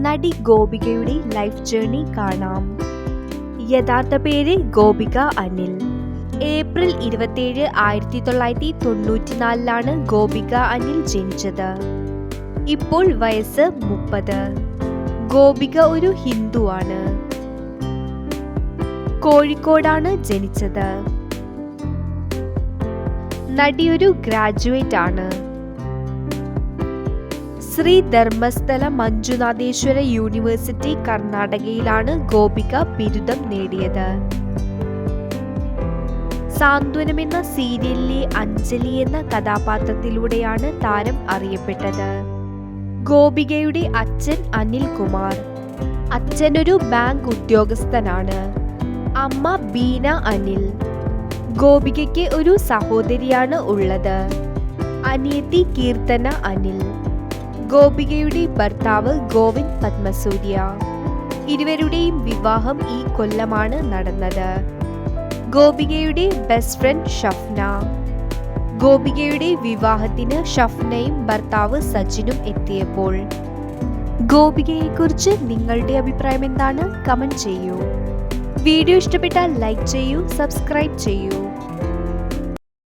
നടി ഗോപികയുടെ life journey കാണാം. യഥാർത്ഥ പേര് ഗോപിക അനിൽ. ഏപ്രിൽ ഇരുപത്തിയേഴ് ആയിരത്തി തൊള്ളായിരത്തി തൊണ്ണൂറ്റിനാലിലാണ് ഗോപിക അനിൽ ജനിച്ചത്. ഇപ്പോൾ വയസ്സ് മുപ്പത്. ഗോപിക ഒരു ഹിന്ദുവാണ്. കോഴിക്കോടാണ് ജനിച്ചത്. നടി ഒരു ഗ്രാജുവേറ്റ് ആണ്. ശ്രീ ധർമ്മസ്ഥല മഞ്ജുനാഥേശ്വര യൂണിവേഴ്സിറ്റി കർണാടകയിലാണ് ഗോപിക ബിരുദം നേടിയത്. സാന്ത്വനം എന്ന സീരിയലിലെ അഞ്ജലി എന്ന കഥാപാത്രത്തിലൂടെയാണ് താരം അറിയപ്പെട്ടത്. ഗോപികയുടെ അച്ഛൻ അനിൽ കുമാർ. അച്ഛനൊരു ബാങ്ക് ഉദ്യോഗസ്ഥനാണ്. അമ്മ ബീന അനിൽ. ഗോപികയ്ക്ക് ഒരു സഹോദരിയാണ് ഉള്ളത്. അനിയത്തി കീർത്തന അനിൽ. ഗോപികയുടെ ഭർത്താവ് ഗോവിന്ദ് പത്മസൂര്യ. ഇരുവരുടെയും വിവാഹം ഈ കൊല്ലമാണ് നടന്നത്. ഗോപികയുടെ ബെസ്റ്റ് ഫ്രണ്ട് ഷഫ്ന. ഗോപികയുടെ വിവാഹത്തിന് ഷഫ്നയും ഭർത്താവ് സച്ചിനും എത്തിയപ്പോൾ. ഗോപികയെ കുറിച്ച് നിങ്ങളുടെ അഭിപ്രായം എന്താണ്? കമന്റ് ചെയ്യൂ. വീഡിയോ ഇഷ്ടപ്പെട്ടാൽ ലൈക്ക് ചെയ്യൂ സബ്സ്ക്രൈബ് ചെയ്യൂ.